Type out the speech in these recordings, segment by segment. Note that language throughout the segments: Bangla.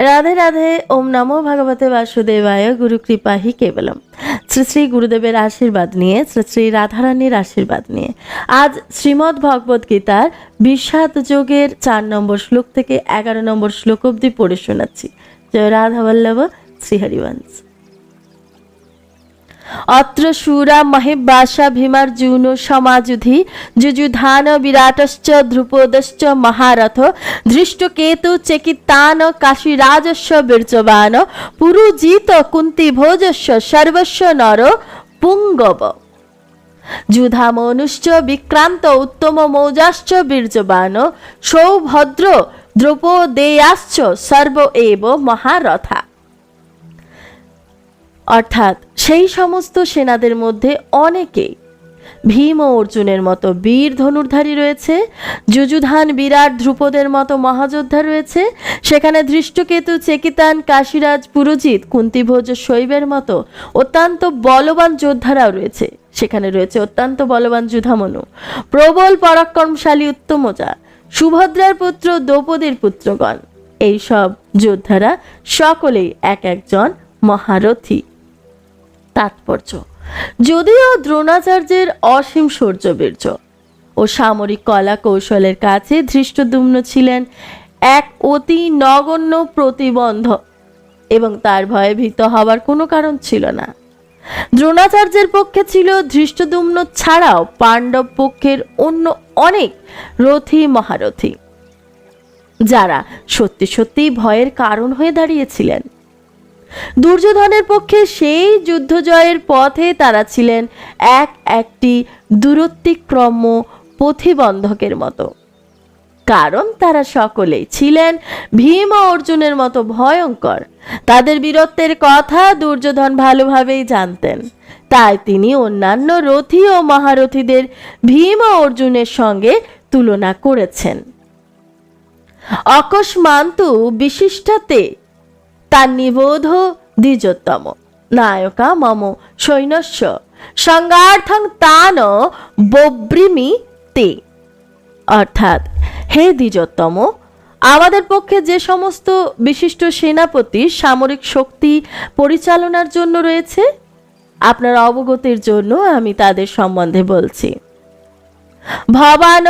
রাধে রাধে, ওম নমো ভগবতে বাসুদেবায়, গুরু কৃপাহি কেবলম। শ্রী শ্রী গুরুদেবের আশীর্বাদ নিয়ে, শ্রী শ্রী রাধারানীর আশীর্বাদ নিয়ে, আজ শ্রীমদ্ ভগবত গীতার বিষাদ যোগের চার নম্বর শ্লোক থেকে এগারো নম্বর শ্লোক অব্দি পড়ে শোনাচ্ছি। জয় রাধা বল্লভ শ্রীহরিবংশ। অত্র শূরা মহিবাসা ভীমার্জুন সমাজুধি যুযুধান বিরাটশ্চ ধ্রুপদশ্চ মহারথ ধৃষ্টকেতু চেকিতান কাশীরাজস্য বীর্যবান পুরুজিত কুন্তি ভোজস্য সর্বস্ব নর পুঙ্গব যুধামনুশ্চ বিক্রান্ত উত্তম মৌজাশ্চ বীর্যবান সৌভদ্র দ্রৌপদেয়াশ্চ সর্ব এব মহারথা অর্থাৎ সেই সমস্ত সেনাদের মধ্যে অনেকেই ভীম ও অর্জুনের মতো বীর ধনুর্ধারী রয়েছে, যুযুধান বিরাট ধ্রুপদের মতো মহাযোদ্ধা রয়েছে, সেখানে ধৃষ্টকেতু, চেকিতান, কাশীরাজ, পুরোজিৎ, কুন্তিভোজ, শৈবের মতো অত্যন্ত বলবান যোদ্ধারাও রয়েছে। সেখানে রয়েছে অত্যন্ত বলবান যুধামনু, প্রবল পরাক্রমশালী উত্তমজা, সুভদ্রার পুত্র, দ্রৌপদীর পুত্রগণ। এইসব যোদ্ধারা সকলেই এক একজন মহারথী। তাৎপর্য। যদিও দ্রোণাচার্যের অসীম শৌর্যবীর্য ও সামরিক কলা কৌশলের কাছে ধৃষ্টদুম্ন ছিলেন এক অতি নগণ্য প্রতিবন্ধ এবং তার ভয়ে ভীত হওয়ার কোনো কারণ ছিল না। দ্রোণাচার্যের পক্ষে ছিল ধৃষ্টদুম্ন ছাড়াও পাণ্ডব পক্ষের অন্য অনেক রথী মহারথী, যারা সত্যি সত্যি ভয়ের কারণ হয়ে দাঁড়িয়েছিলেন। দুর্যোধনের পক্ষে সেই যুদ্ধ জয়ের পথে তারা ছিলেন এক একটি দূরত্বিক্রম পথিবন্ধকের মতো। কারণ তারা সকলেই ছিলেন ভীম ও অর্জুনের মতো ভয়ঙ্কর। তাদের বীরত্বের কথা দুর্যোধন ভালোভাবেই জানতেন। তাই তিনি অন্যান্য রথী ও মহারথীদের ভীম ও অর্জুনের সঙ্গে তুলনা করেছেন। অকস্মান্তু বিশিষ্টাতে তার নিবোধ দ্বিজোত্তম। নায়কা মম সৈন্যস্য। সংগার্থং তান বব্রিমি তে। অর্থাৎ, হে দ্বিজোত্তম, আমাদের পক্ষে যে সমস্ত বিশিষ্ট সেনাপতি সামরিক শক্তি পরিচালনার জন্য রয়েছে, আপনার অবগতির জন্য আমি তাদের সম্বন্ধে বলছি। ভবান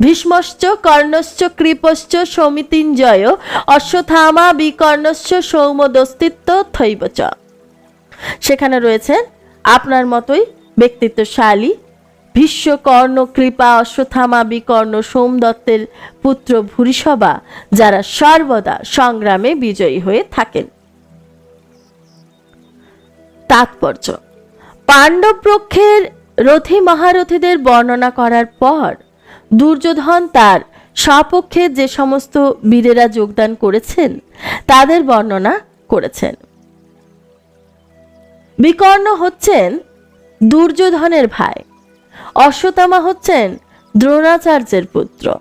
ভীষ্মশ্চ, কর্ণশ্চ, কৃপশ্চ, সমিতিঞ্জয় অশ্বথামা বিকর্ণশ্চ, সৌমদস্তিত্ব, থৈবচ। সেখানে রয়েছেন আপনার মতোই ব্যক্তিত্বশালী ভীষ্ম কর্ণ কৃপা অশ্বথামা বিকর্ণ, সোমদত্তের পুত্র ভূরিসভা, যারা সর্বদা সংগ্রামে বিজয়ী হয়ে থাকেন। তাৎপর্য পাণ্ডব পক্ষের রথী মহারথীদের বর্ণনা করার পর দুর্যোধন তার স্বপক্ষে যে সমস্ত বীরেরা যোগদান করেছেন, তাদের বর্ণনা করেছেন। বিকর্ণ হচ্ছেন দুর্যোধনের ভাই। অশ্বতামা হচ্ছেন দ্রোণাচার্যের পুত্র।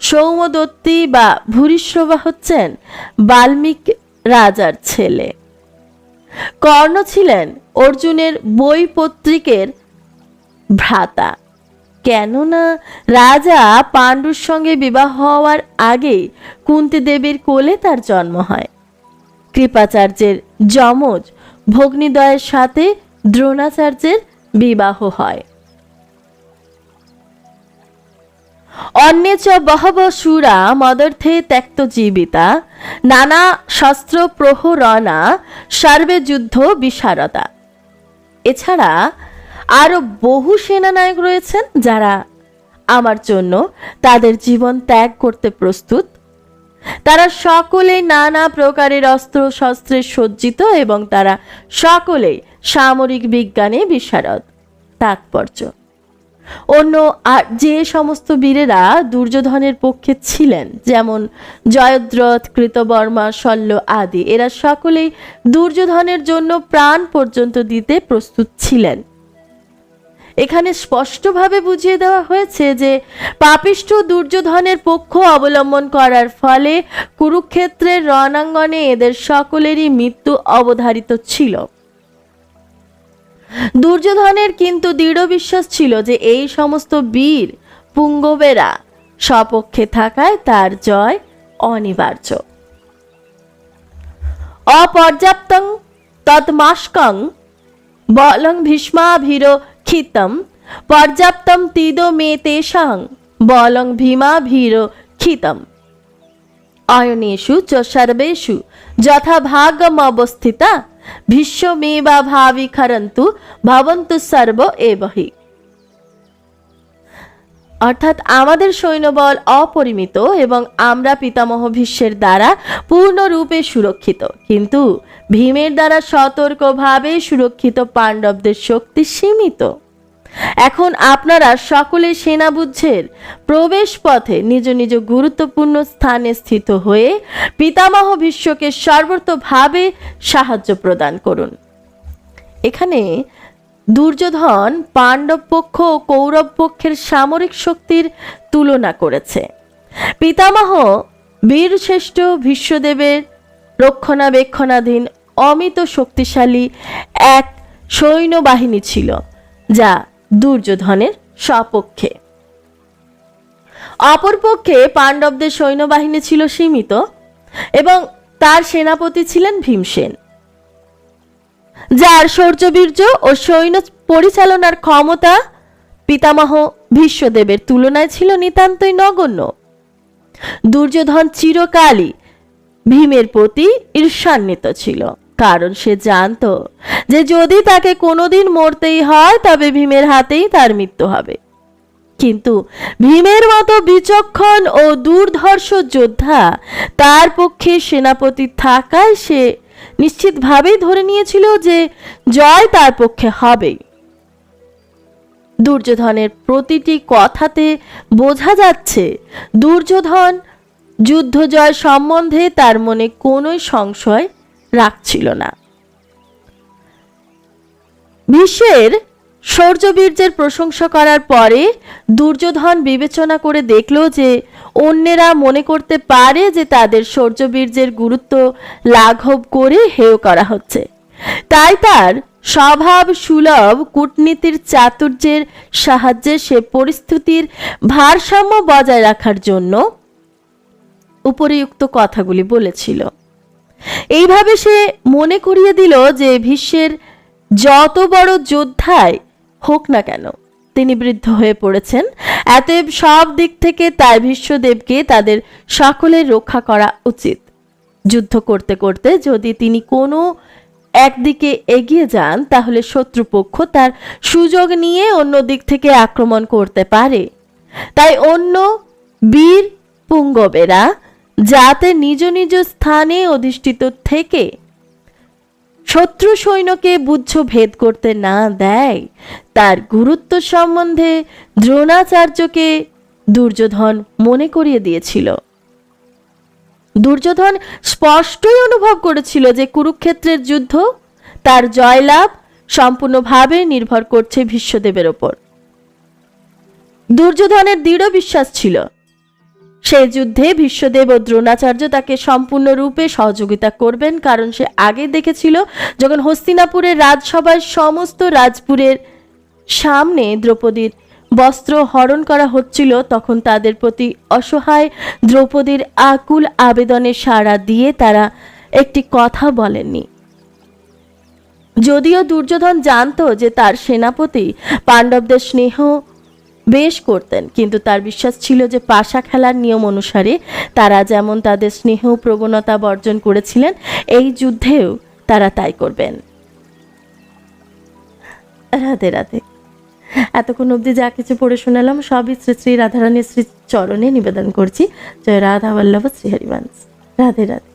সৌমদত্তী বা ভূরিশ্রবা হচ্ছেন বাল্মীক রাজার ছেলে। কর্ণ ছিলেন অর্জুনের বই পত্রিকের ভ্রাতা। কেননা রাজা পাণ্ডুর সঙ্গে বিবাহ হওয়ার আগেই কুন্তি দেবীর কোলে তার জন্ম হয়। কৃপাচার্যের যমজ ভগ্নিদয়ের সাথে দ্রোণাচার্যের বিবাহ হয়। অন্যে চ বহব সুরা মদর্থে ত্যক্ত জীবিতা, নানা শস্ত্র প্রহরণা, সর্বে যুদ্ধ বিশারদা। এছাড়া আরও বহু সেনানায়ক রয়েছেন যারা আমার জন্য তাদের জীবন ত্যাগ করতে প্রস্তুত। তারা সকলে নানা প্রকারের অস্ত্র শস্ত্রে সজ্জিত এবং তারা সকলেই সামরিক বিজ্ঞানে বিশারদ, তাৎপর্য। অন্য আর যে সমস্ত বীরেরা দুর্যোধনের পক্ষে ছিলেন, যেমন জয়দ্রথ, কৃতবর্মা, শল্য আদি, এরা সকলেই দুর্যোধনের জন্য প্রাণ পর্যন্ত দিতে প্রস্তুত ছিলেন। এখানে স্পষ্টভাবে বুঝিয়ে দেওয়া হয়েছে যে পাপিষ্ঠ দুর্যোধনের পক্ষ অবলম্বন করার ফলে কুরুক্ষেত্রের রণাঙ্গনে এদের সকলেরই মৃত্যু অবধারিত ছিল। দুর্যোধনের কিন্তু দৃঢ় বিশ্বাস ছিল যে এই সমস্ত বীর পুঙ্গবেরা স্বপক্ষে থাকায় তার জয় অনিবার্য। অপর্যাপ্তং তৎমাস্কং বলং ভীষ্মাভীর ক্ষিতম পর্যাপ্তম তিদ মে তেষাং, বলং ভীমাভীর ক্ষিতম অয়নেষু চ সর্বেষু, যথা ভাগম অবস্থিতা ভীষ্মেবা ভাবি খরন্তু ভবন্তু সর্ব এবহি। অর্থাৎ আমাদের সৈন্যবল অপরিমিত এবং আমরা পিতামহ ভীষ্মের দ্বারা পূর্ণরূপে সুরক্ষিত। কিন্তু ভীমের দ্বারা সতর্কভাবে সুরক্ষিত পাণ্ডবদের শক্তি সীমিত। এখন আপনারা সকলে সেনাবুদ্ধের প্রবেশ পথে নিজ নিজ গুরুত্বপূর্ণ স্থানে স্থিত হয়ে পিতামহ বিশ্বকে সর্বতভাবে সাহায্য প্রদান করুন। এখানে দুর্যোধন পাণ্ডব পক্ষ ও কৌরব পক্ষের সামরিক শক্তির তুলনা করেছে। পিতামহ বীরশ্রেষ্ঠ ভীষ্মদেবের রক্ষণাবেক্ষণাধীন অমিত শক্তিশালী এক সৈন্যবাহিনী ছিল, যা দুর্যোধনের সপক্ষে। অপরপক্ষে পাণ্ডবদের সৈন্যবাহিনী ছিল সীমিত এবং তার সেনাপতি ছিলেন ভীমসেন। যার শৌর্যবীর্য ও সৈন্য পরিচালনার ক্ষমতা পিতামহ ভীষ্মদেবের তুলনায় ছিল নিতান্তই নগণ্য। দুর্যোধন চিরকালই ভীমের প্রতি ঈর্ষান্বিত ছিল। কারণ সে জানতো যে যদি তাকে কোনোদিন মরতেই হয়, তবে ভীমের হাতেই তার মৃত্যু হবে। কিন্তু ভীমের মতো বিচক্ষণ ও দুর্ধর্ষ যোদ্ধা তার পক্ষে সেনাপতি থাকায় সে নিশ্চিতভাবেই ধরে নিয়েছিল যে জয় তার পক্ষে হবেই। দুর্যোধনের প্রতিটি কথাতে বোঝা যাচ্ছে, দুর্যোধন যুদ্ধ জয় সম্বন্ধে তার মনে কোনোই সংশয় রাখছিল না ভীষ্মের শৌর্যবীর্যের প্রশংসা করার পরে দুর্যোধন বিবেচনা করে দেখল যে অন্যেরা মনে করতে পারে যে তাদের শৌর্যবীর্যের গুরুত্ব লাঘব করে হেয় করা হচ্ছে। তাই তার স্বভাব সুলভ কূটনীতির চাতুর্যের সাহায্যে সে পরিস্থিতির ভারসাম্য বজায় রাখার জন্য উপরিউক্ত কথাগুলি বলেছিল। এইভাবে সে মনে করিয়ে দিল যে ভীষ্মের যত বড় যোদ্ধাই হোক না কেন, তিনি বৃদ্ধ হয়ে পড়েছেন। এতএব সব দিক থেকে তাই ভীষ্মদেবকে তাদের সকলের রক্ষা করা উচিত। যুদ্ধ করতে করতে যদি তিনি কোনো একদিকে এগিয়ে যান, তাহলে শত্রুপক্ষ তার সুযোগ নিয়ে অন্য দিক থেকে আক্রমণ করতে পারে। তাই অন্য বীর পুঙ্গবেরা যাতে নিজ নিজ স্থানে অধিষ্ঠিত থেকে শত্রু সৈন্যকে বুঝ ভেদ করতে না দেয়, তার গুরুত্ব সম্বন্ধে দ্রোণাচার্যকে দুর্যোধন মনে করিয়ে দিয়েছিল। দুর্যোধন স্পষ্টই অনুভব করেছিল যে কুরুক্ষেত্রের যুদ্ধ তার জয়লাভ সম্পূর্ণভাবে নির্ভর করছে ভীষ্মদেবের ওপর। দুর্যোধনের দৃঢ় বিশ্বাস ছিল সেই যুদ্ধে ভীষ্মদেব ও দ্রোণাচার্য তাকে সম্পূর্ণরূপে সহযোগিতা করবেন, কারণ সে আগে দেখেছিল যখন হস্তিনাপুরের রাজসভার সমস্ত রাজপুরের সামনে দ্রৌপদীর বস্ত্র হরণ করা হচ্ছিল, তখন তাদের প্রতি অসহায় দ্রৌপদীর আকুল আবেদনে সাড়া দিয়ে তারা একটি কথা বলেননি। যদিও দুর্যোধন জানত যে তার সেনাপতি পাণ্ডবদের স্নেহ বেশ করতেন। কিন্তু তার বিশ্বাস ছিল যে পাশা খেলার নিয়ম অনুসারে তারা যেমন তাদের স্নেহ প্রবণতা বর্জন করেছিলেন, এই যুদ্ধেও তারা তাই করবেন। রাধে রাধে। এতক্ষণ অবধি যা কিছু পড়ে শোনালাম, সবই শ্রী শ্রী রাধারানীর শ্রী চরণে নিবেদন করছি। জয় রাধা বল্লভ, শ্রী হরিবংশ। রাধে রাধে।